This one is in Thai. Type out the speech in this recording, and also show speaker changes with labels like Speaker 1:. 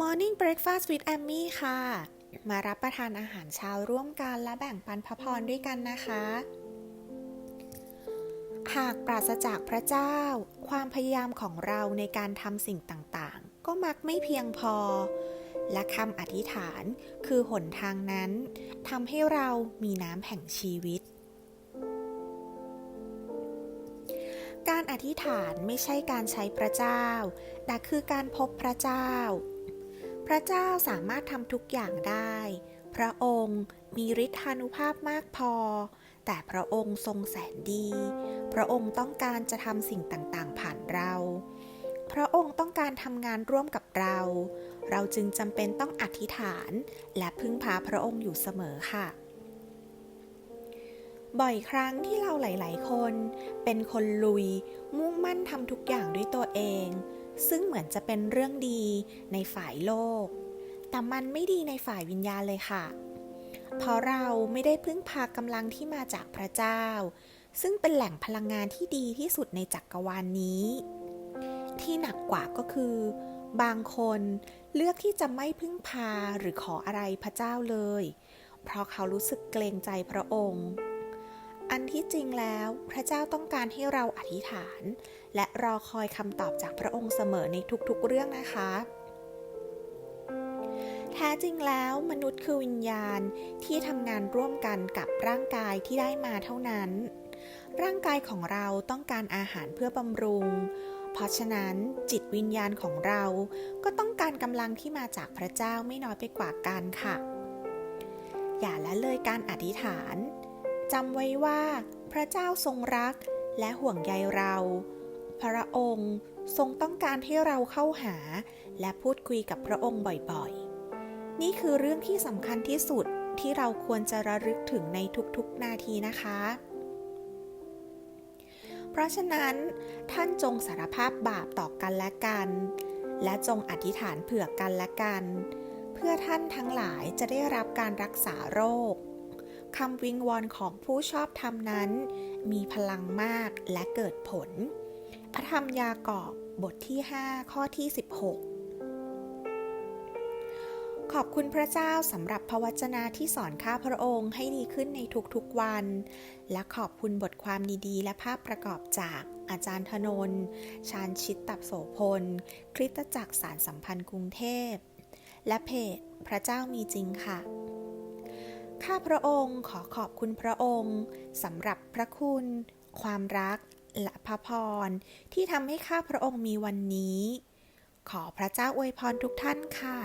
Speaker 1: Morning Breakfast with Amy ค่ะ มารับประทานอาหารเช้าร่วมกันและแบ่งปันพระพรด้วยกันนะคะ หากปราศจากพระเจ้า ความพยายามของเราในการทำสิ่งต่างๆ ก็มักไม่เพียงพอ และคำอธิษฐานคือหนทางนั้นทำให้เรามีน้ำแห่งชีวิตการอธิษฐานไม่ใช่การใช้พระเจ้า แต่คือการพบพระเจ้า พระเจ้าสามารถทำทุกอย่างได้ พระองค์มีฤทธานุภาพมากพอ แต่พระองค์ทรงแสนดี พระองค์ต้องการจะทำสิ่งต่างๆ ผ่านเรา พระองค์ต้องการทำงานร่วมกับเรา เราจึงจำเป็นต้องอธิษฐานและพึ่งพาพระองค์อยู่เสมอค่ะ บ่อยครั้งที่เราหลาย ๆ คน เป็นคนลุย มุ่งมั่นทำทุกอย่างด้วยตัวเอง ซึ่งเหมือนจะเป็นเรื่องดีในฝ่ายโลก แต่มันไม่ดีในฝ่ายวิญญาณเลยค่ะ เพราะเราไม่ได้พึ่งพากำลังที่มาจากพระเจ้า ซึ่งเป็นแหล่งพลังงานที่ดีที่สุดในจักกรวาลนนี้ ที่หนักกว่าก็คือ บางคนเลือกที่จะไม่พึ่งพาหรือขออะไรพระเจ้าเลย เพราะเขารู้สึกเกรงใจพระองค์ อันที่จริงแล้ว พระเจ้าต้องการให้เราอธิษฐาน และรอคอยคำตอบจากพระองค์เสมอในทุกๆเรื่องนะคะ แท้จริงแล้วมนุษย์คือวิญญาณที่ทำงานร่วมกันกับร่างกายที่ได้มาเท่านั้น ร่างกายของเราต้องการอาหารเพื่อบำรุง เพราะฉะนั้นจิตวิญญาณของเราก็ต้องการกำลังที่มาจากพระเจ้าไม่น้อยไปกว่ากันค่ะ อย่าละเลยการอธิษฐาน จำไว้ว่าพระเจ้าทรงรักและห่วงใยเรา พระองค์ทรงต้องการให้เราเข้าหาและพูดคุยกับพระองค์บ่อยๆ นี่คือเรื่องที่สำคัญที่สุดที่เราควรจะระลึกถึงในทุกๆนาทีนะคะ เพราะฉะนั้นท่านจงสารภาพบาปต่อกันและกัน และจงอธิษฐานเผื่อกันและกัน เพื่อท่านทั้งหลายจะได้รับการรักษาโรค คำวิงวอนของผู้ชอบธรรมนั้น มีพลังมากและเกิดผล พระธรรมยากอบบทที่ 5 ข้อที่ 16 ขอบคุณพระเจ้าสำหรับพระวจนะที่สอนข้าพระองค์ให้ดีขึ้นในทุกๆวัน และขอบคุณบทความดีๆ และภาพประกอบจากอาจารย์ธนนชาญชิตตับโสพล คริสตจักรสารสัมพันธ์กรุงเทพ และเพจพระเจ้ามีจริงค่ะ ข้าพระองค์ขอขอบคุณพระองค์สำหรับพระคุณ ความรัก และพระพร ที่ทำให้ข้าพระองค์มีวันนี้ ขอพระเจ้าอวยพรทุกท่านค่ะ